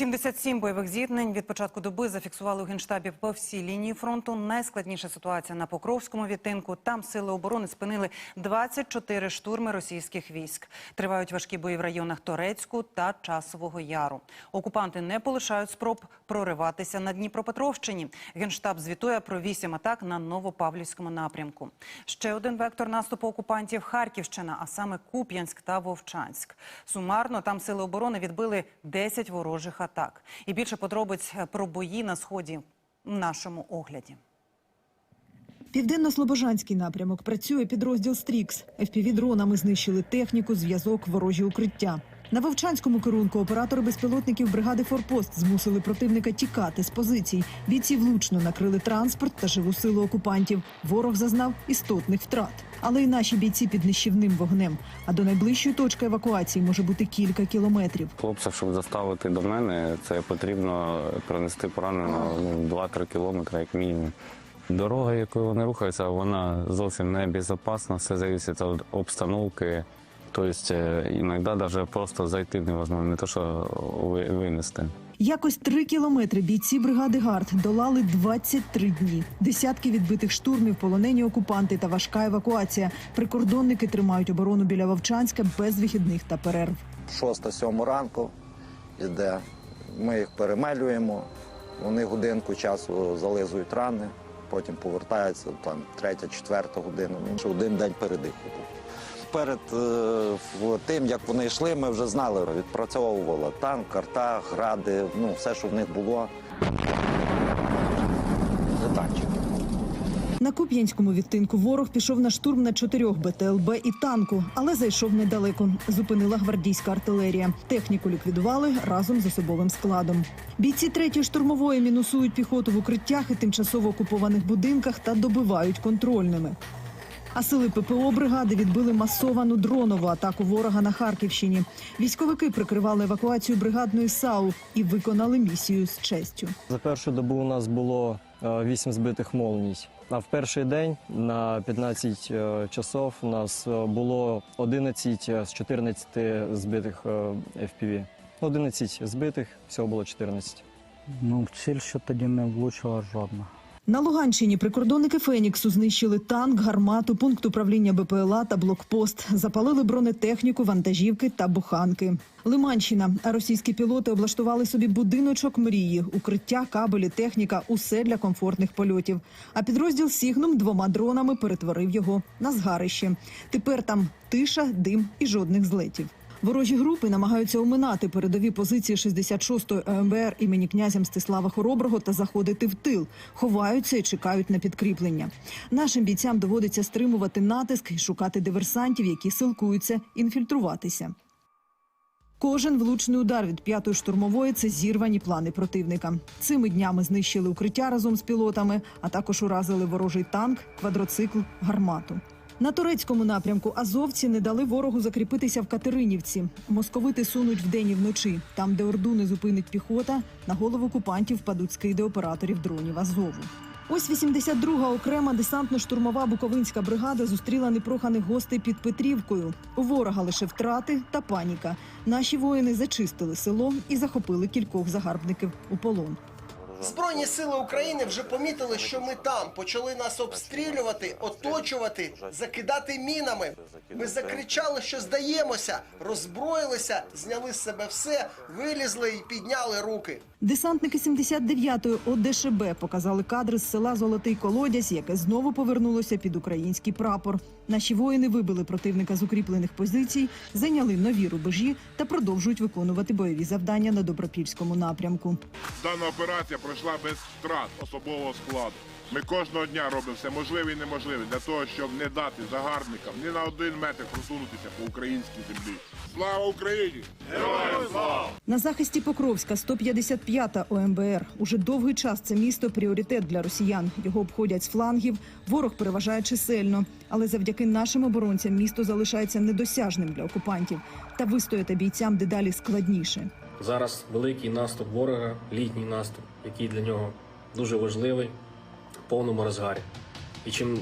77 бойових зіткнень від початку доби зафіксували у генштабі по всій лінії фронту. Найскладніша ситуація на Покровському відтинку. Там сили оборони спинили 24 штурми російських військ. Тривають важкі бої в районах Торецьку та Часового Яру. Окупанти не полишають спроб прориватися на Дніпропетровщині. Генштаб звітує про вісім атак на Новопавлівському напрямку. Ще один вектор наступу окупантів Харківщина, а саме Куп'янськ та Вовчанськ. Сумарно там сили оборони відбили 10 ворожих атак. І більше подробиць про бої на сході в нашому огляді. Південно-Слобожанський напрямок працює підрозділ Стрікс. FPV-дронами знищили техніку, зв'язок, ворожі укриття. На Вовчанському керунку оператори безпілотників бригади Форпост змусили противника тікати з позицій. Бійці влучно накрили транспорт та живу силу окупантів. Ворог зазнав істотних втрат. Але й наші бійці під нищівним вогнем. А до найближчої точки евакуації може бути кілька кілометрів. Хлопця, щоб заставити до мене, це потрібно пронести пораненого ну, 2-3 кілометри, як мінімум. Дорога, якою вони рухаються, вона зовсім не безпечна, все залежить від обстановки. Тобто іноді навіть просто зайти невозможно, не те, що ви- винести. Якось три кілометри бійці бригади ГАРД долали 23 дні. Десятки відбитих штурмів, полонені окупанти та важка евакуація. Прикордонники тримають оборону біля Вовчанська без вихідних та перерв. 6-7 ранку йде. Ми їх перемелюємо, вони годинку часу зализують рани, потім повертаються там третя, четверта година. Ще один день передиху був. Перед е, тим, як вони йшли, ми вже знали, відпрацьовували танк, карта, гради, ну все, що в них було. На Куп'янському відтинку ворог пішов на штурм на чотирьох БТЛБ і танку, але зайшов недалеко. Зупинила гвардійська артилерія. Техніку ліквідували разом з особовим складом. Бійці третьої штурмової мінусують піхоту в укриттях і тимчасово окупованих будинках та добивають контрольними. А сили ППО бригади відбили масовану дронову атаку ворога на Харківщині. Військовики прикривали евакуацію бригадної САУ і виконали місію з честю. За першу добу у нас було е, 8 збитих молній. А в перший день на 15 е, часов у нас е, було 11 з 14 збитих FPV. 11 збитих, всього було 14. Ну, в ціль що тоді не влучила жодна. На Луганщині прикордонники Феніксу знищили танк, гармату, пункт управління БПЛА та блокпост. Запалили бронетехніку, вантажівки та буханки. Лиманщина. Російські пілоти облаштували собі будиночок мрії, укриття, кабелі, техніка усе для комфортних польотів. А підрозділ Сігнум двома дронами перетворив його на згарище. Тепер там тиша, дим і жодних злетів. Ворожі групи намагаються оминати передові позиції 66-ї ОМБР імені князя Мстислава Хороброго та заходити в тил. Ховаються і чекають на підкріплення. Нашим бійцям доводиться стримувати натиск і шукати диверсантів, які силкуються інфільтруватися. Кожен влучний удар від п'ятої штурмової це зірвані плани противника. Цими днями знищили укриття разом з пілотами, а також уразили ворожий танк, квадроцикл, гармату. На турецькому напрямку азовці не дали ворогу закріпитися в Катеринівці. Московити сунуть вдень і вночі. Там, де орду не зупинить піхота, на голову окупантів впадуть скиди операторів дронів Азову. Ось 82-га окрема десантно-штурмова буковинська бригада зустріла непроханих гостей під Петрівкою. У ворога лише втрати та паніка. Наші воїни зачистили село і захопили кількох загарбників у полон. Збройні сили України вже помітили, що ми там почали нас обстрілювати, оточувати, закидати мінами. Ми закричали, що здаємося, роззброїлися, зняли з себе все, вилізли і підняли руки. Десантники 79-ї ОДШБ показали кадри з села Золотий Колодязь, яке знову повернулося під український прапор. Наші воїни вибили противника з укріплених позицій, зайняли нові рубежі та продовжують виконувати бойові завдання на добропільському напрямку. Дана операція пройшла без втрат особового складу. Ми кожного дня робимо все можливе і неможливе для того, щоб не дати загарбникам ні на один метр просунутися по українській землі. Слава Україні! Героям слава! На захисті Покровська 155-та ОМБР. Уже довгий час це місто пріоритет для росіян. Його обходять з флангів. Ворог переважає чисельно. Але завдяки нашим оборонцям місто залишається недосяжним для окупантів. Та вистояти бійцям дедалі складніше. Зараз великий наступ ворога, літній наступ, який для нього дуже важливий, в повному розгарі. І чим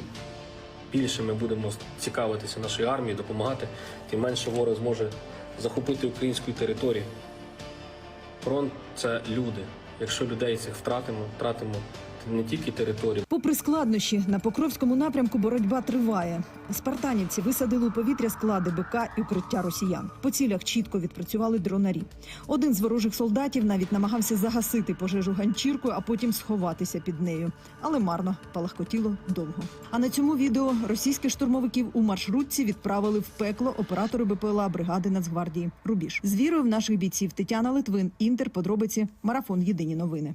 більше ми будемо цікавитися нашою армією, допомагати, тим менше ворог зможе захопити українську територію. Фронт це люди. Якщо людей цих втратимо, втратимо не тільки територію. Попри складнощі, на Покровському напрямку боротьба триває. Спартанівці висадили у повітря склади БК і укриття росіян. По цілях чітко відпрацювали дронарі. Один з ворожих солдатів навіть намагався загасити пожежу ганчіркою, а потім сховатися під нею. Але марно палахкотіло довго. А на цьому відео російських штурмовиків у маршрутці відправили в пекло оператори БПЛА бригади Нацгвардії. Рубіж з вірою в наших бійців Тетяна Литвин, Інтер, подробиці, марафон. Єдині новини.